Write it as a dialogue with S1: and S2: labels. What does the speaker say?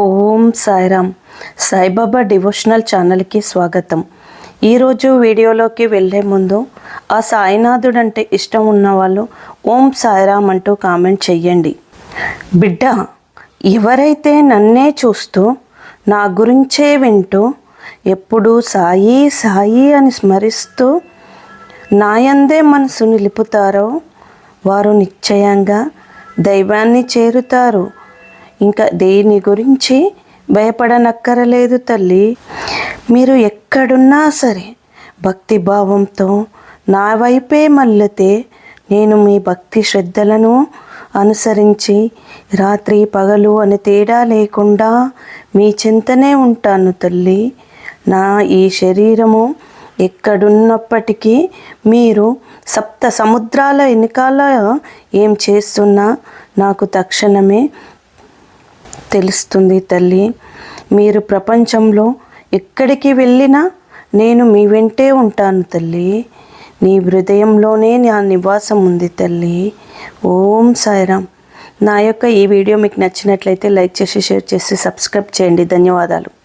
S1: ఓం Sairam. Saibaba devotional ఛానల్కి స్వాగతం. ఈరోజు వీడియోలోకి వెళ్ళే ముందు ఆ సాయినాథుడు అంటే ఇష్టం ఉన్నవాళ్ళు ఓం సాయిరామ్ అంటూ కామెంట్ చెయ్యండి. బిడ్డ ఎవరైతే నన్నే చూస్తూ నా గురించే వింటూ ఎప్పుడూ సాయి సాయి అని స్మరిస్తూ నాయందే మనసు నిలుపుతారో వారు నిశ్చయంగా దైవాన్ని చేరుతారు. ఇంకా దేని గురించి భయపడనక్కరలేదు తల్లి. మీరు ఎక్కడున్నా సరే భక్తి భావంతో నా వైపే మళ్ళితే నేను మీ భక్తి శ్రద్ధలను అనుసరించి రాత్రి పగలు అని తేడా లేకుండా మీ చింతనే ఉంటాను తల్లి. నా ఈ శరీరము ఎక్కడున్నప్పటికీ మీరు సప్త సముద్రాల వెనకాల ఏం చేస్తున్నా నాకు తక్షణమే తెలుస్తుంది తల్లి. మీరు ప్రపంచంలో ఎక్కడికి వెళ్ళినా నేను మీ వెంటే ఉంటాను తల్లి. నీ హృదయంలోనే నా నివాసం ఉంది తల్లి. ఓం సాయిరామ్. నా యొక్క ఈ వీడియో మీకు నచ్చినట్లయితే లైక్ చేసి షేర్ చేసి సబ్స్క్రైబ్ చేయండి. ధన్యవాదాలు.